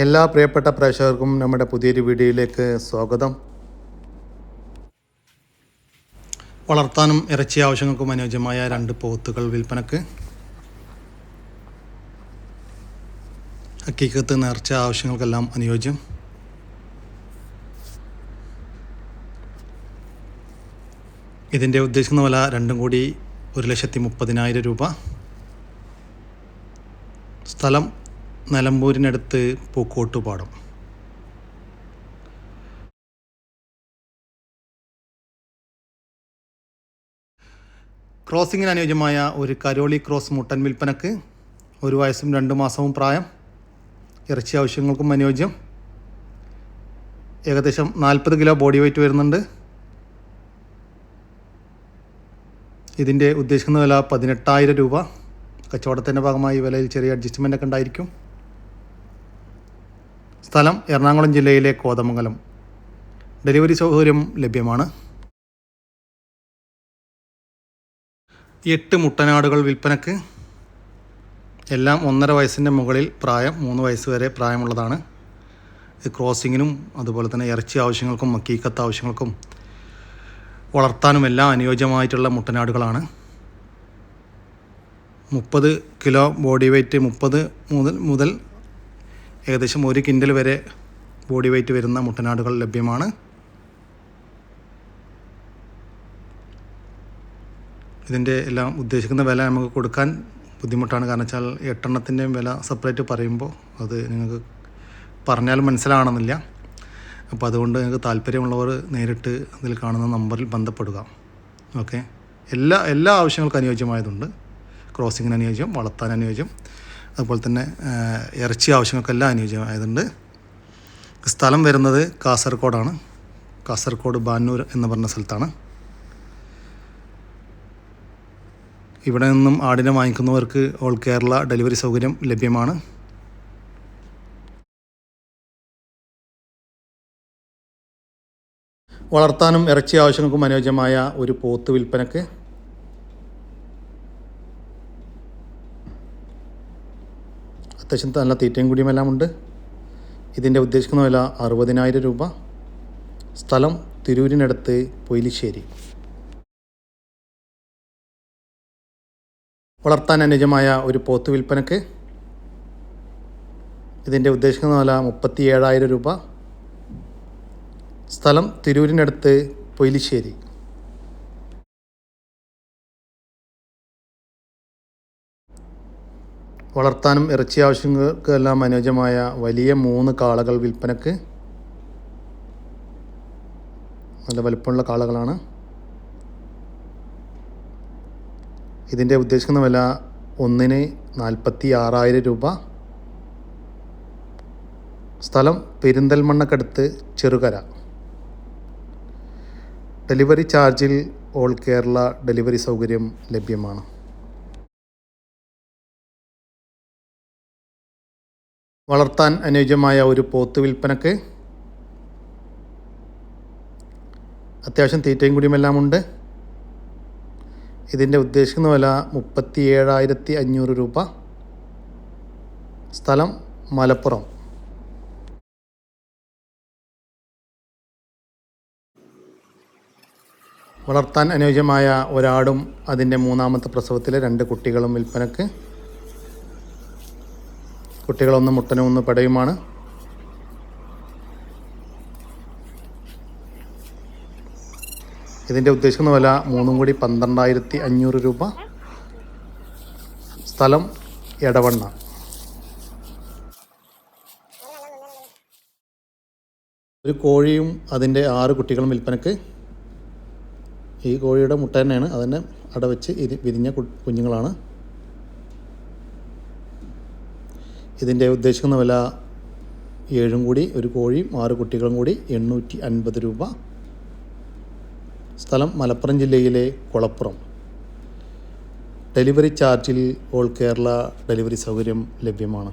എല്ലാ പ്രിയപ്പെട്ട പ്രേക്ഷകർക്കും നമ്മുടെ പുതിയൊരു വീഡിയോയിലേക്ക് സ്വാഗതം. വളർത്താനും ഇറച്ചി ആവശ്യങ്ങൾക്കും അനുയോജ്യമായ രണ്ട് പോത്തുകൾ വിൽപ്പനക്ക്. ഹക്കീക്കത്ത് നേർച്ച ആവശ്യങ്ങൾക്കെല്ലാം അനുയോജ്യം. ഇതിന്റെ ഉദ്ദേശിക്കുന്ന വില രണ്ടും കൂടി ഒരു ലക്ഷത്തി മുപ്പതിനായിരം രൂപ. സ്ഥലം നിലമ്പൂരിനടുത്ത് പൂക്കോട്ടുപാടം ക്രോസിങ്ങിന് അനുയോജ്യമായ ഒരു കരോളി ക്രോസ് മുട്ടൻ വിൽപ്പനക്ക് ഒരു വയസ്സും രണ്ട് മാസവും പ്രായം. ഇറച്ചി ആവശ്യങ്ങൾക്കും അനുയോജ്യം. ഏകദേശം നാൽപ്പത് കിലോ ബോഡി വെയിറ്റ് വരുന്നുണ്ട്. ഇതിന്റെ ഉദ്ദേശിക്കുന്ന വില പതിനെട്ടായിരം രൂപ. കച്ചവടത്തിന്റെ ഭാഗമായി വിലയിൽ ചെറിയ അഡ്ജസ്റ്റ്മെന്റ് ഒക്കെ ഉണ്ടായിരിക്കും. സ്ഥലം എറണാകുളം ജില്ലയിലെ കോതമംഗലം. ഡെലിവറി സൗകര്യം ലഭ്യമാണ്. എട്ട് മുട്ടനാടുകൾ വിൽപ്പനക്ക്. എല്ലാം ഒന്നര വയസ്സിന്റെ മുകളിൽ പ്രായം മൂന്ന് വയസ്സ് വരെ പ്രായമുള്ളതാണ്. ഇത് ക്രോസിങ്ങിനും അതുപോലെ തന്നെ ഇറച്ചി ആവശ്യങ്ങൾക്കും മക്കീക്കത്ത് ആവശ്യങ്ങൾക്കും വളർത്താനും എല്ലാം അനുയോജ്യമായിട്ടുള്ള മുട്ടനാടുകളാണ്. മുപ്പത് കിലോ ബോഡി വെയ്റ്റ് മുപ്പത് മുതൽ മുതൽ ഏകദേശം ഒരു കിൻഡൽ വരെ ബോഡി വെയ്റ്റ് വരുന്ന മുട്ടനാടുകൾ ലഭ്യമാണ്. ഇതിന്റെ എല്ലാം ഉദ്ദേശിക്കുന്ന വില നമുക്ക് കൊടുക്കാൻ ബുദ്ധിമുട്ടാണ്. കാരണം വെച്ചാൽ എട്ടെണ്ണത്തിന്റെയും വില സെപ്പറേറ്റ് പറയുമ്പോൾ അത് നിങ്ങൾക്ക് പറഞ്ഞാൽ മനസ്സിലാകണമെന്നില്ല അപ്പോൾ അതുകൊണ്ട് നിങ്ങൾക്ക് താല്പര്യമുള്ളവർ നേരിട്ട് ഇതിൽ കാണുന്ന നമ്പറിൽ ബന്ധപ്പെടുക. ഓക്കെ? എല്ലാ എല്ലാ ആവശ്യങ്ങൾക്കും അനുയോജ്യമായതുണ്ട്. ക്രോസിങ്ങിന് അനുയോജ്യം വളർത്താൻ അനുയോജ്യം. അതുപോലെ തന്നെ ഇറച്ചി ആവശ്യങ്ങൾക്കെല്ലാം അനുയോജ്യമായതുണ്ട്. സ്ഥലം വരുന്നത് കാസർഗോഡാണ്. കാസർഗോഡ് ബാന്നൂർ എന്ന് പറഞ്ഞ സ്ഥലത്താണ്. ഇവിടെ നിന്നും ആടിനെ വാങ്ങിക്കുന്നവർക്ക് ഓൾ കേരള ഡെലിവറി സൗകര്യം ലഭ്യമാണ്. വളർത്താനും ഇറച്ചി ആവശ്യങ്ങൾക്കും അനുയോജ്യമായ ഒരു പോത്ത് വിൽപ്പനക്ക് അത്യാവശ്യം നല്ല തീറ്റയും കൂടിയും എല്ലാം ഉണ്ട്. ഇതിന്റെ ഉദ്ദേശിക്കുന്ന വില അറുപതിനായിരം രൂപ. സ്ഥലം തിരൂരിനടുത്ത് പൊയിലിശ്ശേരി. വളർത്താൻ അനുജമായ ഒരു പോത്ത് വിൽപ്പനക്ക് ഇതിന്റെ ഉദ്ദേശിക്കുന്ന വില മുപ്പത്തി ഏഴായിരം രൂപ. സ്ഥലം തിരൂരിനടുത്ത് പൊയിലിശ്ശേരി. വളർത്താനും ഇറച്ചി ആവശ്യങ്ങൾക്കെല്ലാം അനുയോജ്യമായ വലിയ മൂന്ന് കാളകൾ വിൽപ്പനക്ക് നല്ല വലുപ്പമുള്ള കാളകളാണ്. ഇതിന്റെ ഉദ്ദേശിക്കുന്ന വില ഒന്നിന് നാൽപ്പത്തി ആറായിരം രൂപ. സ്ഥലം പെരിന്തൽമണ്ണക്കടുത്ത് ചെറുകര. ഡെലിവറി ചാർജിൽ ഓൾ കേരള ഡെലിവറി സൗകര്യം ലഭ്യമാണ്. വളർത്താൻ അനുയോജ്യമായ ഒരു പോത്ത് വിൽപ്പനക്ക് അത്യാവശ്യം തീറ്റയും കുടിയുമെല്ലാം ഉണ്ട്. ഇതിന്റെ ഉദ്ദേശിക്കുന്ന വില മുപ്പത്തി ഏഴായിരത്തി അഞ്ഞൂറ് രൂപ. സ്ഥലം മലപ്പുറം. വളർത്താൻ അനുയോജ്യമായ ഒരാടും അതിന്റെ മൂന്നാമത്തെ പ്രസവത്തിലെ രണ്ട് കുട്ടികളും വിൽപ്പനക്ക്. കുട്ടികളൊന്ന് മുട്ടനും ഒന്ന് പടയുമാണ്. ഇതിന്റെ ഉദ്ദേശിക്കുന്ന വില മൂന്നും കൂടി പന്ത്രണ്ടായിരത്തി അഞ്ഞൂറ് രൂപ. സ്ഥലം എടവണ്ണ. ഒരു കോഴിയും അതിന്റെ ആറ് കുട്ടികളും വിൽപ്പനക്ക്. ഈ കോഴിയുടെ മുട്ട തന്നെയാണ്. അതിനെ അടവെച്ച് വിരിഞ്ഞ കുഞ്ഞുങ്ങളാണ്. ഇതിന്റെ ഉദ്ദേശിക്കുന്ന വില ഏഴും കൂടി ഒരു കോഴിയും ആറ് കുട്ടികളും കൂടി എണ്ണൂറ്റി അൻപത് രൂപ. സ്ഥലം മലപ്പുറം ജില്ലയിലെ കുളപ്പുറം. ഡെലിവറി ചാർജിൽ ഓൾ കേരള ഡെലിവറി സൗകര്യം ലഭ്യമാണ്.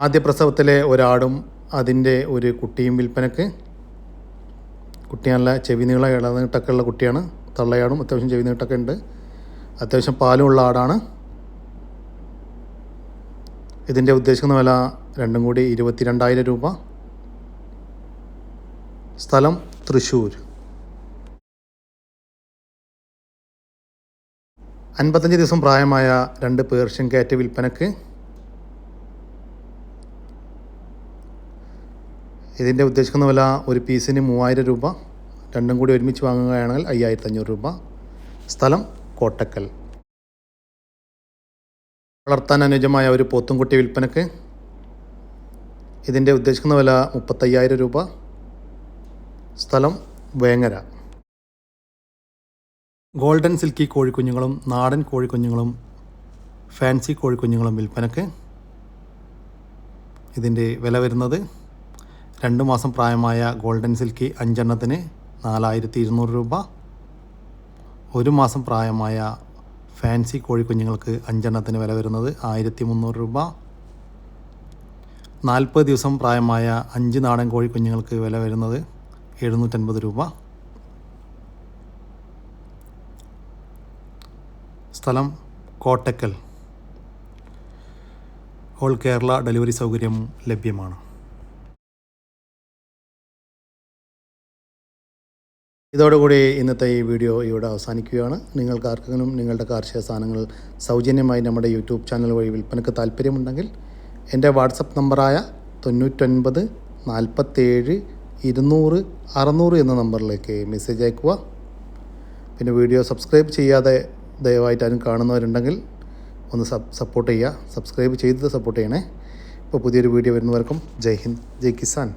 ആദ്യ പ്രസവത്തിലെ ഒരാടും അതിന്റെ ഒരു കുട്ടിയും വിൽപ്പനക്ക്. കുട്ടിയാണല്ല ചെവി നീള ഇളനീട്ടൊക്കെ ഉള്ള കുട്ടിയാണ്. തള്ളയാടും അത്യാവശ്യം ചെവി നീട്ടൊക്കെ ഉണ്ട്. അത്യാവശ്യം പാലുമുള്ള ആടാണ്. ഇതിന്റെ ഉദ്ദേശിക്കുന്ന വില രണ്ടും കൂടി ഇരുപത്തിരണ്ടായിരം രൂപ. സ്ഥലം തൃശ്ശൂർ. അൻപത്തഞ്ച് ദിവസം പ്രായമായ രണ്ട് പേർഷ്യൻ കാറ്റ് വിൽപ്പനക്ക് ഇതിന്റെ ഉദ്ദേശിക്കുന്ന വില ഒരു പീസിന് മൂവായിരം രൂപ. രണ്ടും കൂടി ഒരുമിച്ച് വാങ്ങുകയാണെങ്കിൽ അയ്യായിരത്തി അഞ്ഞൂറ് രൂപ. സ്ഥലം കോട്ടക്കൽ. വളർത്താൻ അനുയോജ്യമായ ഒരു പോത്തുംകുട്ടി വിൽപ്പനക്ക് ഇതിന്റെ ഉദ്ദേശിക്കുന്ന വില മുപ്പത്തയ്യായിരം രൂപ. സ്ഥലം വേങ്ങര. ഗോൾഡൻ സിൽക്കി കോഴിക്കുഞ്ഞുങ്ങളും നാടൻ കോഴിക്കുഞ്ഞുങ്ങളും ഫാൻസി കോഴിക്കുഞ്ഞുങ്ങളും വിൽപ്പനക്ക് ഇതിന്റെ വില വരുന്നത് രണ്ട് മാസം പ്രായമായ ഗോൾഡൻ സിൽക്കി അഞ്ചെണ്ണത്തിന് നാലായിരത്തി ഇരുന്നൂറ് രൂപ. ഒരു മാസം പ്രായമായ ഫാൻസി കോഴിക്കുഞ്ഞുങ്ങൾക്ക് അഞ്ചെണ്ണത്തിന് വില വരുന്നത് ആയിരത്തി മുന്നൂറ് രൂപ. നാൽപ്പത് ദിവസം പ്രായമായ അഞ്ച് നാടൻ കോഴിക്കുഞ്ഞുങ്ങൾക്ക് വില വരുന്നത് എഴുന്നൂറ്റൻപത് രൂപ. സ്ഥലം കോട്ടക്കൽ. ഓൾ കേരള ഡെലിവറി സൗകര്യം ലഭ്യമാണ്. ഇതോടുകൂടി ഇന്നത്തെ ഈ വീഡിയോ ഇവിടെ അവസാനിക്കുകയാണ്. നിങ്ങൾക്ക് ആർക്കെങ്കിലും നിങ്ങളുടെ കാർഷിക സാധനങ്ങൾ സൗജന്യമായി നമ്മുടെ യൂട്യൂബ് ചാനൽ വഴി വിൽപ്പനക്ക് താല്പര്യമുണ്ടെങ്കിൽ എന്റെ വാട്സപ്പ് നമ്പറായ തൊണ്ണൂറ്റൊൻപത് നാൽപ്പത്തേഴ് ഇരുന്നൂറ് അറുന്നൂറ് എന്ന നമ്പറിലേക്ക് മെസ്സേജ് അയക്കുക പിന്നെ വീഡിയോ സബ്സ്ക്രൈബ് ചെയ്യാതെ ദയവായിട്ട് ആരും കാണുന്നവരുണ്ടെങ്കിൽ ഒന്ന് സപ്പോർട്ട് ചെയ്യുക. സബ്സ്ക്രൈബ് ചെയ്ത് സപ്പോർട്ട് ചെയ്യണേ. ഇപ്പോൾ പുതിയൊരു വീഡിയോ വരുന്നവർക്കും ജയ് ഹിന്ദ് ജയ് കിസാൻ.